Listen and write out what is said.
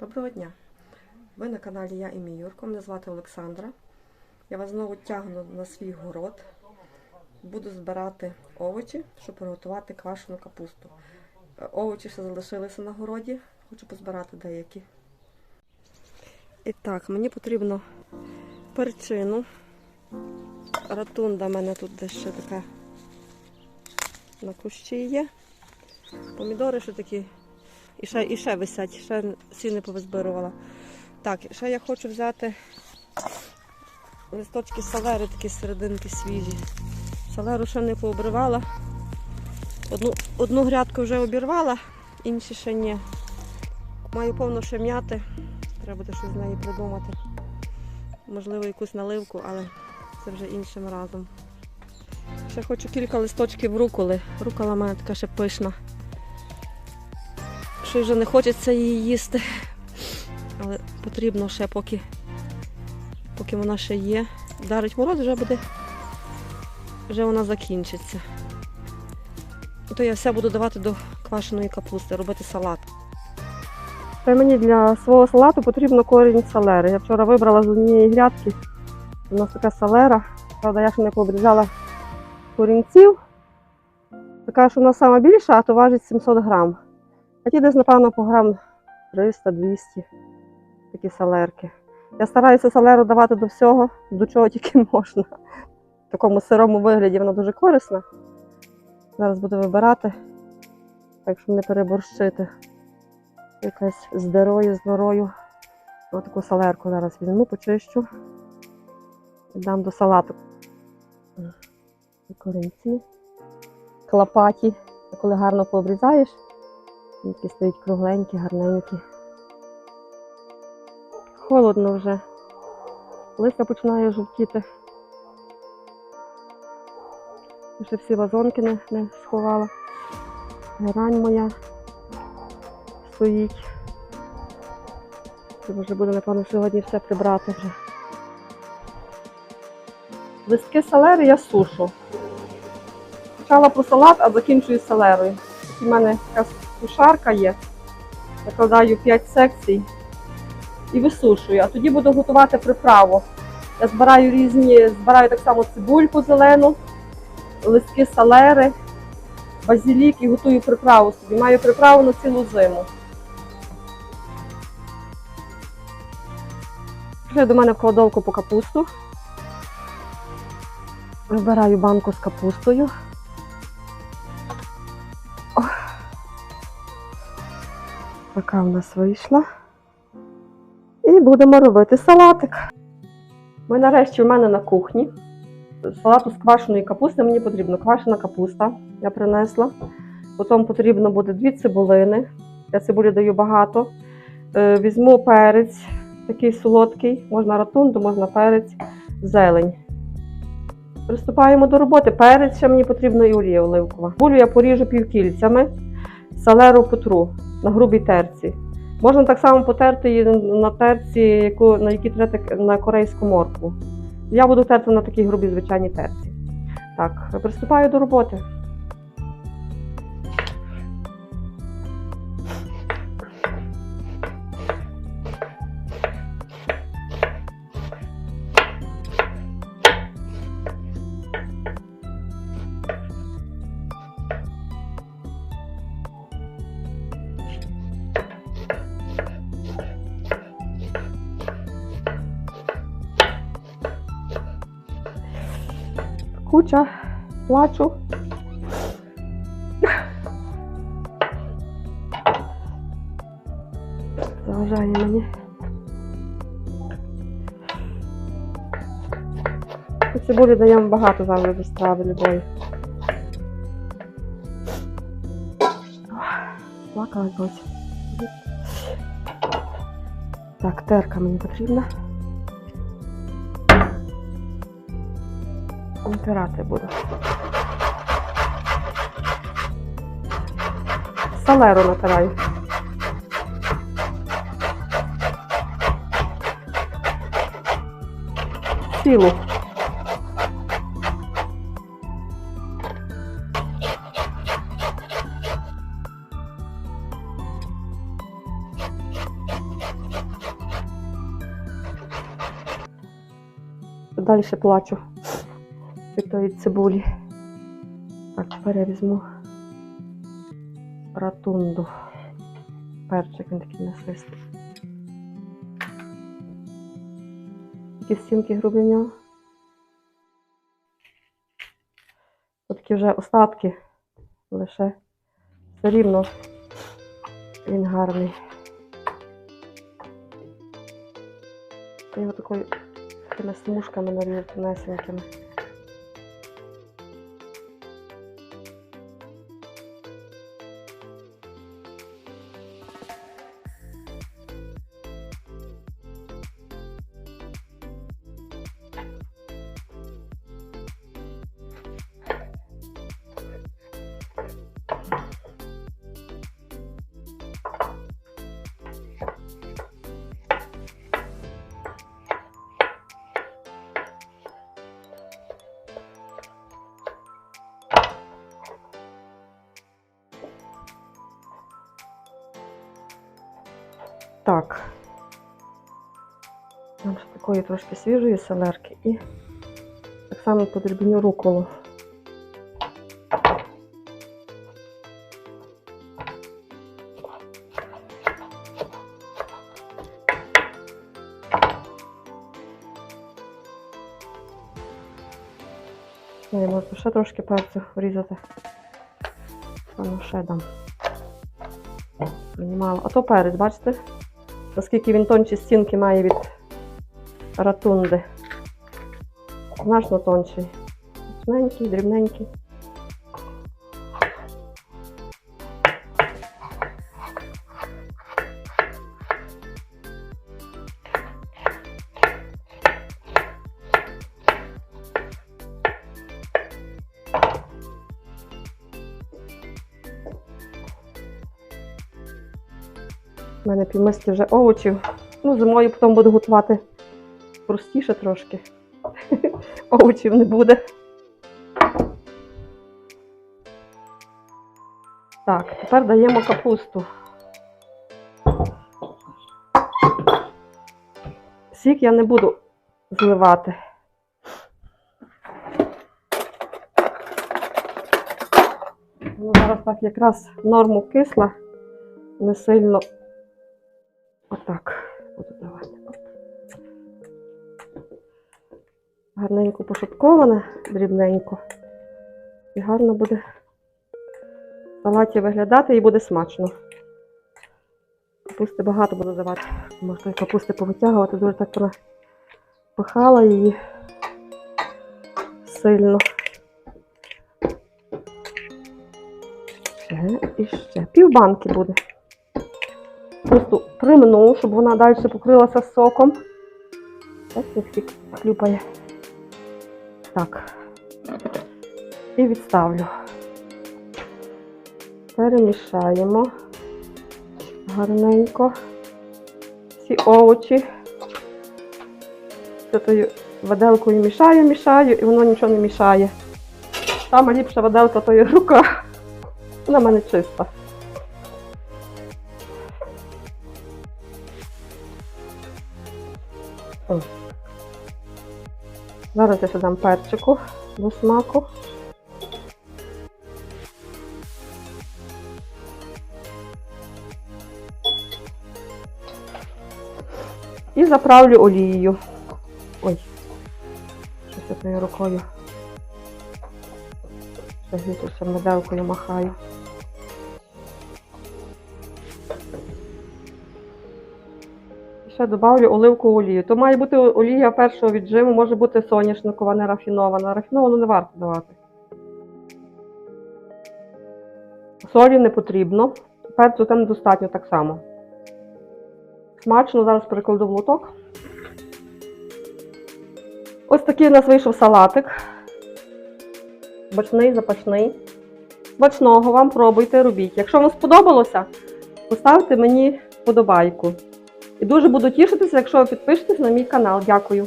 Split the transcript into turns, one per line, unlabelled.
Доброго дня! Ви на каналі Я і мій Юрко. Мене звати Олександра. Я вас знову тягну на свій город. Буду збирати овочі, щоб приготувати квашену капусту. Е, Овочі ще залишилися на городі. Хочу позбирати деякі. І так, мені потрібно перчину. Ратунда в мене тут десь ще така на кущі є. Помідори ще такі і ще, і ще висять, ще всі не повизбирувала. Так, ще я хочу взяти листочки салери, такі серединки свіжі. Салеру ще не пообривала. Одну, одну грядку вже обірвала, інші ще ні. Маю повно ще м'яти. Треба буде щось з неї придумати. Можливо, якусь наливку, але це вже іншим разом. Ще хочу кілька листочків руколи. Рукола мене така ще пишна що вже не хочеться її їсти. Але потрібно ще, поки, поки вона ще є. Дарить мороз, вже буде, вже вона закінчиться. То я все буду давати до квашеної капусти, робити салат. Та мені для свого салату потрібно корінь салери. Я вчора вибрала з однієї грядки. У нас така салера. Правда, я ще не пообрізала корінців. Така, що вона сама більша, а то важить 700 грам. А ті десь, напевно, по грам 300-200 такі салерки. Я стараюся салеру давати до всього, до чого тільки можна. В такому сирому вигляді вона дуже корисна. Зараз буду вибирати, так щоб не переборщити. Якась з дирою, з норою. Ось таку салерку зараз візьму, почищу і дам до салату. І корінці, клопаті. Коли гарно пообрізаєш, які стоять кругленькі, гарненькі. Холодно вже. Листя починає жовтіти. Ще всі вазонки не, не сховала. Герань моя стоїть. Вже буде, напевно, сьогодні все прибрати вже. Листки салери я сушу. Почала про салат, а закінчую салерою. У мене така сушарка є. Накладаю 5 секцій і висушую. А тоді буду готувати приправу. Я збираю різні, збираю так само цибульку зелену, листки салери, базилік і готую приправу собі. Маю приправу на цілу зиму. Вже до мене в кладовку по капусту. Вибираю банку з капустою. Така в нас вийшла. І будемо робити салатик. Ми нарешті в мене на кухні. Салату з квашеної капусти мені потрібно квашена капуста. Я принесла. Потім потрібно буде дві цибулини. Я цибулі даю багато. Е, Візьму перець, такий солодкий, можна ратунду, можна перець, зелень. Приступаємо до роботи. Перець ще мені потрібно і олія оливкова. Цибулю я поріжу півкільцями, салеру потру на грубій терці. Можна так само потерти її на терці, яку, на якій трете на корейську моркву. Я буду терти на такій грубій звичайній терці. Так, приступаю до роботи. Куча, плачу. Заважає мені. Цибулі даємо багато завжди до страви любої. Плакала досі. Так, терка мені потрібна. Натирати буду. Салеру натираю. Цілу. Далі плачу тої цибулі. Так, тепер я візьму ратунду. Перчик він такий насистий. Такі стінки грубі в нього. Ось такі вже остатки лише все рівно він гарний. Я його такою такими смужками нарізав тонесенькими. Так. Нам ще такої трошки свіжої селерки і так само подрібню руколу. Не, можна ще трошки перцю врізати. Воно ще дам. Немало. А то перець, бачите? Наскільки він тонші стінки має від ратунди. Значно тонший. Тоненький, дрібненький. У мене півмиски вже овочів. Ну, зимою потім буду готувати простіше трошки. Овочів не буде. Так, тепер даємо капусту. Сік я не буду зливати. Ну, зараз так якраз норму кисла, не сильно Отак буду давати. Гарненько пошатковане, дрібненько. І гарно буде салаті виглядати і буде смачно. Капусти багато буду давати. Можна капусти повитягувати, дуже так вона пихала її сильно. Ще і ще. Пів банки буде. Просто примну, щоб вона далі покрилася соком. Ось як хлюпає. Так. І відставлю. Перемішаємо гарненько. Всі овочі. Тою виделкою мішаю, мішаю, і воно нічого не мішає. Сама ліпша виделка то є рука. Вона в мене чиста. Зараз я ще дам перчику до смаку. І заправлю олією. Ой, щось я тою рукою. Ще меделкою махаю. Ще додавлю оливкову олію. То має бути олія першого віджиму, може бути соняшникова, не рафінована. Рафіновану не варто давати. Солі не потрібно. Перцю там недостатньо так само. Смачно, зараз перекладу в лоток. Ось такий у нас вийшов салатик. Бачний, запашний. Смачного вам пробуйте, робіть. Якщо вам сподобалося, поставте мені вподобайку. І дуже буду тішитися, якщо ви підпишетесь на мій канал. Дякую.